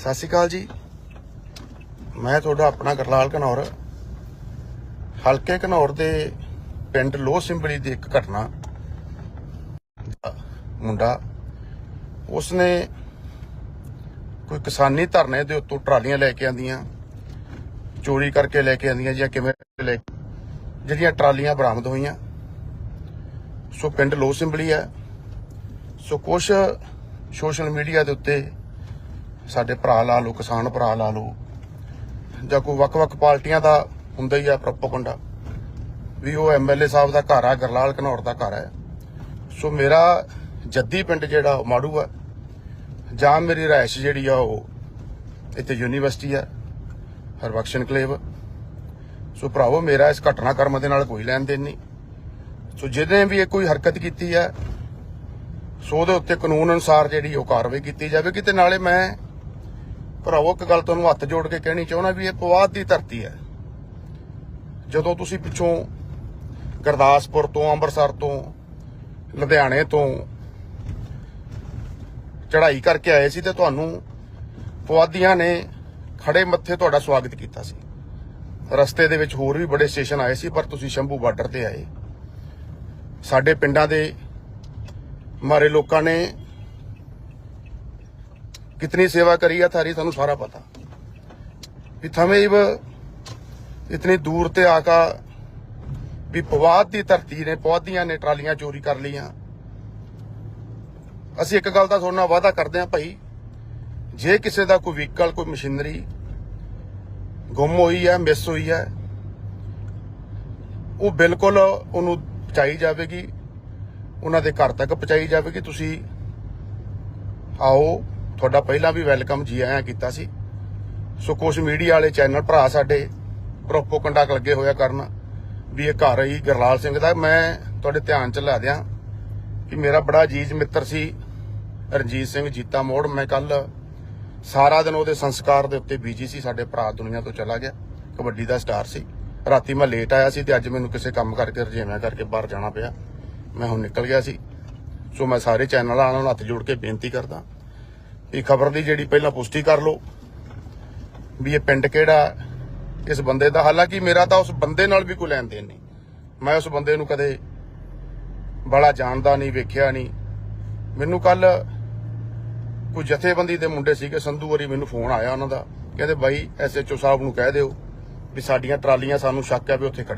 ਸਤਿ ਸ਼੍ਰੀ ਅਕਾਲ ਜੀ। ਮੈਂ ਤੁਹਾਡਾ ਆਪਣਾ ਗਰਲਾਲ ਘਨੌਰ ਹਲਕੇ ਘਨੌਰ ਦੇ ਪਿੰਡ ਲੋਹ ਸਿੰਬਲੀ ਦੀ ਇੱਕ ਘਟਨਾ ਦਾ ਮੁੰਡਾ, ਉਸਨੇ ਕੋਈ ਕਿਸਾਨੀ ਧਰਨੇ ਦੇ ਉੱਤੋਂ ਟਰਾਲੀਆਂ ਲੈ ਕੇ ਆਂਦੀਆਂ ਚੋਰੀ ਕਰਕੇ ਲੈ ਕੇ ਆਂਦੀਆਂ ਜਾਂ ਕਿਵੇਂ ਲੈ ਜਿਹੜੀਆਂ ਟਰਾਲੀਆਂ ਬਰਾਮਦ ਹੋਈਆਂ। ਸੋ ਪਿੰਡ ਲੋਹ ਸਿੰਬਲੀ ਹੈ। ਸੋ ਕੁਝ ਸੋਸ਼ਲ ਮੀਡੀਆ ਦੇ ਉੱਤੇ ਸਾਡੇ ਭਰਾ ਲਾ ਲਓ, ਕਿਸਾਨ ਭਰਾ ਲਾ ਲਓ, ਜਾਂ ਕੋਈ ਵੱਖ-ਵੱਖ ਪਾਰਟੀਆਂ ਦਾ ਹੁੰਦਾ ਹੀ ਆ ਪ੍ਰੋਪਗੈਂਡਾ ਵੀ ਉਹ ਐਮਐਲਏ ਸਾਹਿਬ ਦਾ ਘਰ ਆ, ਗਰਲਾਲ ਘਨੌਰ ਦਾ ਘਰ ਹੈ ਸੋ ਮੇਰਾ ਜੱਦੀ ਪਿੰਡ ਜਿਹੜਾ ਉਹ ਮਾੜੂ ਆ, ਜਾਂ ਮੇਰੀ ਰਾਇਸ਼ ਜਿਹੜੀ ਆ ਉਹ ਇੱਥੇ ਯੂਨੀਵਰਸਿਟੀ ਆ ਹਰਬਖਸ਼ ਕਲੇਵ। ਸੋ ਭਰਾਵੋ, ਮੇਰਾ ਇਸ ਘਟਨਾ ਕਰਮ ਦੇ ਨਾਲ ਕੋਈ ਲੈਣ ਦੇਣ ਨਹੀਂ। ਸੋ ਜਿਹਨੇ ਵੀ ਇਹ ਕੋਈ ਹਰਕਤ ਕੀਤੀ ਹੈ ਸੋ ਉਹਦੇ ਉੱਤੇ ਕਾਨੂੰਨ ਅਨੁਸਾਰ ਜਿਹੜੀ ਉਹ ਕਾਰਵਾਈ ਕੀਤੀ ਜਾਵੇਗੀ ਤੇ ਨਾਲੇ ਮੈਂ ਭਰਾਵੋ, ਇੱਕ ਗੱਲ ਤੁਹਾਨੂੰ ਹੱਥ ਜੋੜ ਕੇ ਕਹਿਣੀ ਚਾਹੁੰਦਾ ਵੀ ਇਹ ਪਵਾਦ ਦੀ ਧਰਤੀ ਹੈ। ਜਦੋਂ ਤੁਸੀਂ ਪਿੱਛੋਂ ਗੁਰਦਾਸਪੁਰ ਤੋਂ, ਅੰਮ੍ਰਿਤਸਰ ਤੋਂ, ਲੁਧਿਆਣੇ ਤੋਂ ਚੜ੍ਹਾਈ ਕਰਕੇ ਆਏ ਸੀ ਤੇ ਤੁਹਾਨੂੰ ਪਵਾਦੀਆਂ ਨੇ ਖੜੇ ਮੱਥੇ ਤੁਹਾਡਾ ਸਵਾਗਤ ਕੀਤਾ ਸੀ। ਰਸਤੇ ਦੇ ਵਿੱਚ ਹੋਰ ਵੀ ਬੜੇ ਸਟੇਸ਼ਨ ਆਏ ਸੀ, ਪਰ ਤੁਸੀਂ ਸ਼ੰਭੂ ਬਾਰਡਰ ਤੇ ਆਏ। ਸਾਡੇ ਪਿੰਡਾਂ ਦੇ ਮਾਰੇ ਲੋਕਾਂ ਨੇ कितनी सेवा करी है थारी थानू सारा पता ਵੀ ਥਵੇਂ ਵ ਇਤਨੀ ਦੂਰ ਤੇ ਆਕਾ ਵੀ ਪਵਾਦ ਦੀ ਧਰਤੀ ਨੇ ਪੌਦੀਆਂ ਨੇ ਟਰਾਲੀਆਂ ਚੋਰੀ ਕਰ ਲਈਆਂ ਅਸੀਂ ਇੱਕ ਗੱਲ ਦਾ ਤੁਹਾਡੇ ਨਾਲ ਵਾਅਦਾ ਕਰਦੇ ਹਾਂ ਭਾਈ ਜੇ ਕਿਸੇ ਦਾ ਕੋਈ ਵਹੀਕਲ ਕੋਈ ਮਸ਼ੀਨਰੀ ਗੁੰਮ ਹੋਈ ਹੈ ਮਿਸ ਹੋਈ ਹੈ ਉਹ ਬਿਲਕੁਲ ਉਹਨੂੰ ਪਹੁੰਚਾਈ ਜਾਵੇਗੀ ਉਹਨਾਂ ਦੇ ਘਰ ਤੱਕ ਪਹੁੰਚਾਈ ਜਾਵੇਗੀ ਤੁਸੀਂ ਆਓ ਤੁਹਾਡਾ ਪਹਿਲਾਂ ਵੀ ਵੈਲਕਮ ਜੀ ਆਇਆਂ ਕੀਤਾ ਸੀ। ਸੋ ਕੁਝ ਮੀਡੀਆ ਵਾਲੇ ਚੈਨਲ ਭਰਾ ਸਾਡੇ ਪ੍ਰੋਪੋਗੈਂਡਾ ਲੱਗੇ ਹੋਇਆ ਕਰਨ, ਵੀ ਇਹ ਘਰ ਹੀ ਗਰਲਾਲ ਸਿੰਘ ਦਾ। ਮੈਂ ਤੁਹਾਡੇ ਧਿਆਨ ਚ ਲਾ ਦਿਆਂ ਕਿ ਮੇਰਾ ਬੜਾ ਅਜੀਜ਼ ਮਿੱਤਰ ਸੀ, ਰਣਜੀਤ ਸਿੰਘ ਜੀਤਾ ਮੋੜ। ਮੈਂ ਕੱਲ ਸਾਰਾ ਦਿਨ ਉਹਦੇ ਸੰਸਕਾਰ ਦੇ ਉੱਤੇ ਬੀਜੀ ਸੀ। ਸਾਡੇ ਭਰਾ ਦੁਨੀਆ ਤੋਂ ਚਲਾ ਗਿਆ। ਕਬੱਡੀ ਦਾ ਸਟਾਰ ਸੀ। ਰਾਤੀ ਮੈਂ ਲੇਟ ਆਇਆ ਸੀ ਤੇ ਅੱਜ ਮੈਨੂੰ ਕਿਸੇ ਕੰਮ ਕਰਕੇ ਰਜੇਵਿਆਂ ਕਰਕੇ ਬਾਹਰ ਜਾਣਾ ਪਿਆ। ਮੈਂ ਹੁਣ ਨਿਕਲ ਗਿਆ ਸੀ। ਸੋ ਮੈਂ ਸਾਰੇ ਚੈਨਲਾਂ ਵਾਲਿਆਂ ਨੂੰ ਹੱਥ ਜੋੜ ਕੇ ਬੇਨਤੀ ਕਰਦਾ। ਇਹ ਖਬਰ ਦੀ ਜਿਹੜੀ ਪਹਿਲਾਂ ਪੁਸ਼ਟੀ ਕਰ ਲਓ ਵੀ ਇਹ ਪਿੰਡ ਕਿਹੜਾ ਇਸ ਬੰਦੇ ਦਾ। ਹਾਲਾਂਕਿ ਮੇਰਾ ਤਾਂ ਉਸ ਬੰਦੇ ਨਾਲ ਵੀ ਕੋਈ ਲੈਣ ਦੇਣ ਨਹੀਂ। ਮੈਂ ਉਸ ਬੰਦੇ ਨੂੰ ਕਦੇ ਬੜਾ ਜਾਣਦਾ ਨਹੀਂ, ਵੇਖਿਆ ਨਹੀਂ। ਮੈਨੂੰ ਕੱਲ ਕੋਈ ਜਥੇਬੰਦੀ ਦੇ ਮੁੰਡੇ ਸੀਗੇ, ਸੰਧੂ ਵਰੀ ਮੈਨੂੰ ਫੋਨ ਆਇਆ ਉਹਨਾਂ ਦਾ। ਕਹਿੰਦੇ ਬਾਈ ਐਸਐਚਓ ਸਾਹਿਬ ਨੂੰ ਕਹਿ ਦਿਓ ਵੀ ਸਾਡੀਆਂ ਟਰਾਲੀਆਂ ਸਾਨੂੰ ਸ਼ੱਕ ਹੈ ਵੀ ਉੱਥੇ ਖੜੀਆਂ